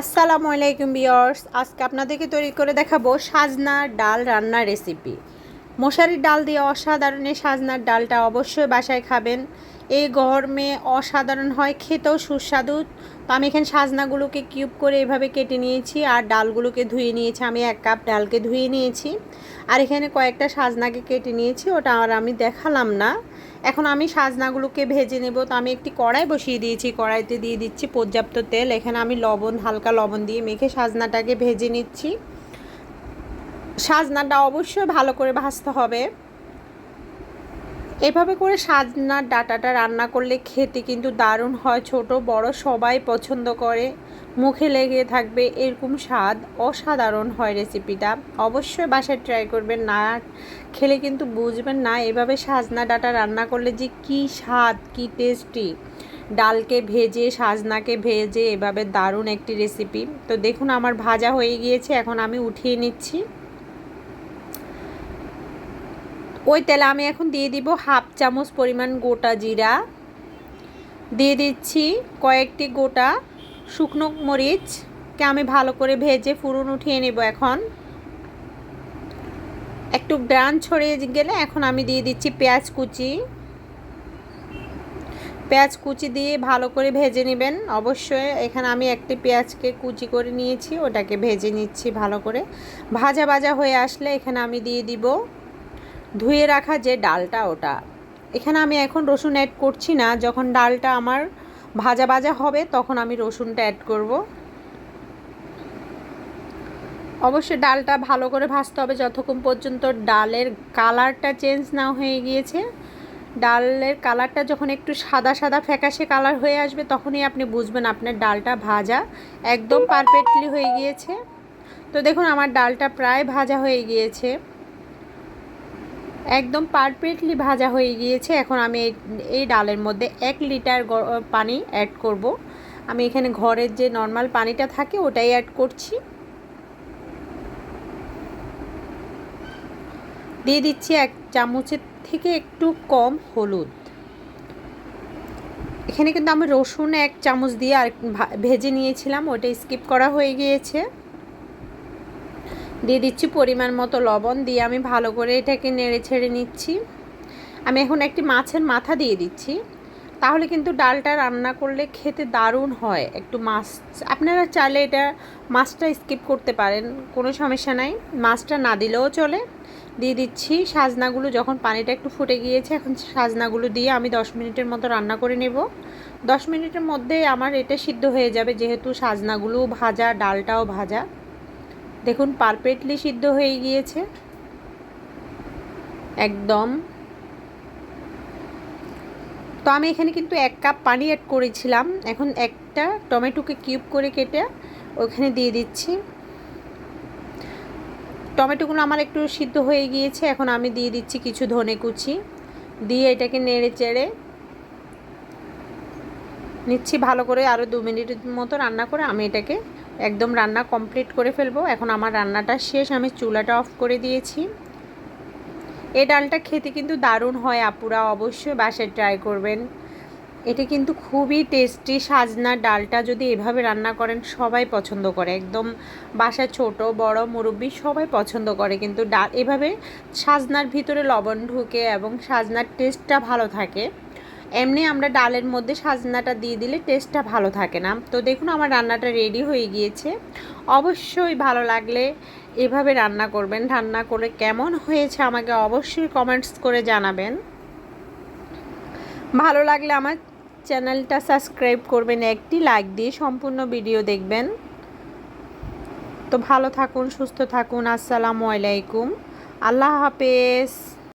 আসসালামু আলাইকুম বিয়র্স আজকে আপনাদেরকে তৈরি করে দেখাবো সাজনার ডাল রান্নার রেসিপি মশারির ডাল দিয়ে অসাধারণ সাজনার ডালটা অবশ্যই বাসায় খাবেন। এই গরমে অসাধারণ হয়, খেতেও সুস্বাদু। তো আমি এখানে সাজনাগুলোকে কিউব করে এভাবে কেটে নিয়েছি আর ডালগুলোকে ধুয়ে নিয়েছি। আমি এক কাপ ডালকে ধুয়ে নিয়েছি আর এখানে কয়েকটা সাজনাকে কেটে নিয়েছি, ওটা আর আমি দেখালাম না। এখন আমি সাজনাগুলোকে ভেজে নেব। তো আমি একটি কড়াই বসিয়ে দিয়েছি, কড়াইতে দিয়ে দিচ্ছি পর্যাপ্ত তেল। এখানে আমি লবণ, হালকা লবণ দিয়ে মেখে সাজনাটাকে ভেজে নিচ্ছি। সাজনাটা অবশ্যই ভালো করে ভাজতে হবে। এভাবে করে সাজনার ডাটাটা রান্না করলে খেতে কিন্তু দারুণ হয়। ছোট, বড় সবাই পছন্দ করে। মুখে লেগে থাকবে এরকম স্বাদ। অসাধারণ হয় রেসিপিটা। অবশ্যই বাসায় ট্রাই করবেন না। খেলে কিন্তু বুঝবেন না এভাবে সাজনা ডাটা রান্না করলে যে কি স্বাদ, কি টেস্টি ডালকে ভেজে, সাজনাকে ভেজে এভাবে দারুণ একটি রেসিপি তো দেখুন আমার ভাজা হয়ে গিয়েছে। এখন আমি উঠিয়ে নিচ্ছি। ওই তেলে আমি এখন দিয়ে দিব হাফ চামচ পরিমাণ গোটা জিরা। দিয়ে দিচ্ছি কয়েকটি গোটা শুকনো মরিচকে আমি ভালো করে ভেজে ফুরুন উঠিয়ে নেব এখন। একটু গ্রান ছড়িয়ে গেলে এখন আমি দিয়ে দিচ্ছি পেঁয়াজ কুচি। পেঁয়াজ কুচি দিয়ে ভালো করে ভেজে নেবেন। অবশ্যই এখানে আমি একটি পেঁয়াজকে কুচি করে নিয়েছি, ওটাকে ভেজে নিচ্ছি ভালো করে। ভাজা ভাজা হয়ে আসলে এখানে আমি দিয়ে দিব ধুয়ে রাখা যে ডালটা ওটা। এখানে আমি এখন রসুন অ্যাড করছি না। যখন ডালটা আমার ভাজা ভাজা হবে, তখন আমি রসুনটা অ্যাড করব। অবশ্যই ডালটা ভালো করে ভাজতে হবে যতক্ষণ পর্যন্ত ডালের কালারটা চেঞ্জ না হয়ে গিয়েছে। ডালের কালারটা যখন একটু সাদা সাদা ফ্যাকাশে কালার হয়ে আসবে, তখনই আপনি বুঝবেন আপনার ডালটা ভাজা একদম পারফেক্টলি হয়ে গিয়েছে। তো দেখুন, আমার ডালটা প্রায় ভাজা হয়ে গিয়েছে। একদম পারফেক্টলি ভাজা হয়ে গিয়েছে। এখন আমি এই ডালের মধ্যে এক লিটার পানি অ্যাড করব। আমি এখানে ঘরের যে নর্মাল পানিটা থাকে, ওটাই অ্যাড করছি। দিয়ে দিচ্ছি এক চামচের থেকে একটু কম হলুদ। এখানে কিন্তু আমি রসুন এক চামচ দিয়ে আর ভেজে নিয়েছিলাম, ওটা স্কিপ করা হয়ে গিয়েছে। দিয়ে দিচ্ছি পরিমাণ মতো লবণ দিয়ে আমি ভালো করে এটাকে নেড়ে ছেড়ে নিচ্ছি। আমি এখন একটি মাছের মাথা দিয়ে দিচ্ছি। তাহলে কিন্তু ডালটা রান্না করলে খেতে দারুণ হয়। একটু মাছ, আপনারা চাইলে এটা মাছটা স্কিপ করতে পারেন, কোনো সমস্যা নাই। মাছটা না দিলেও চলে। দিয়ে দিচ্ছি সাজনাগুলো, যখন পানিটা একটু ফুটে গিয়েছে, এখন সাজনাগুলো দিয়ে আমি দশ মিনিটের মতো রান্না করে নেব। দশ মিনিটের মধ্যে আমার এটা সিদ্ধ হয়ে যাবে, যেহেতু সাজনাগুলো ভাজা, ডালটাও ভাজা। দেখুন, পারফেক্টলি সিদ্ধ হয়ে গিয়েছে। একদম। তো আমি এখানে কিন্তু এক কাপ পানি অ্যাড করেছিলাম। এখন একটা টমেটোকে কিউব করে কেটে ওখানে দিয়ে দিচ্ছি। টমেটোগুলো আমার একটু সিদ্ধ হয়ে গিয়েছে। এখন আমি দিয়ে দিচ্ছি কিছু ধনে কুচি। দিয়ে এটাকে নেড়ে চেড়ে নিচ্ছি ভালো করে আরও দু মিনিটের মতো রান্না করে আমি এটাকে একদম রান্না কমপ্লিট করে ফেলব। এখন আমার রান্নাটা শেষ, আমি চুলাটা অফ করে দিয়েছি। এই ডালটা খেতে কিন্তু দারুণ হয় আপুরা, অবশ্যই বাসায় ট্রাই করবেন। এটা কিন্তু খুবই টেস্টি সাজনার ডালটা, যদি এভাবে রান্না করেন সবাই পছন্দ করে। একদম বাসায় ছোট, বড় মুরব্বি সবাই পছন্দ করে, কিন্তু ডাল, এভাবে সাজনার ভিতরে লবণ ঢুকে এবং সাজনার টেস্টটা ভালো থাকে। এমনি আমরা ডালের মধ্যে সাজনাটা দিয়ে দিলে টেস্টটা ভালো থাকে না। তো দেখুন আমার রান্নাটা রেডি হয়ে গিয়েছে। অবশ্যই ভালো লাগলে এভাবে রান্না করবেন। রান্না করে কেমন হয়েছে আমাকে অবশ্যই কমেন্টস করে জানাবেন। ভালো লাগলে আমার চ্যানেলটা সাবস্ক্রাইব করবেন, একটি লাইক দিয়ে সম্পূর্ণ ভিডিও দেখবেন। তো ভালো থাকুন, সুস্থ থাকুন, আসসালামু আলাইকুম। আল্লাহ হাফেজ।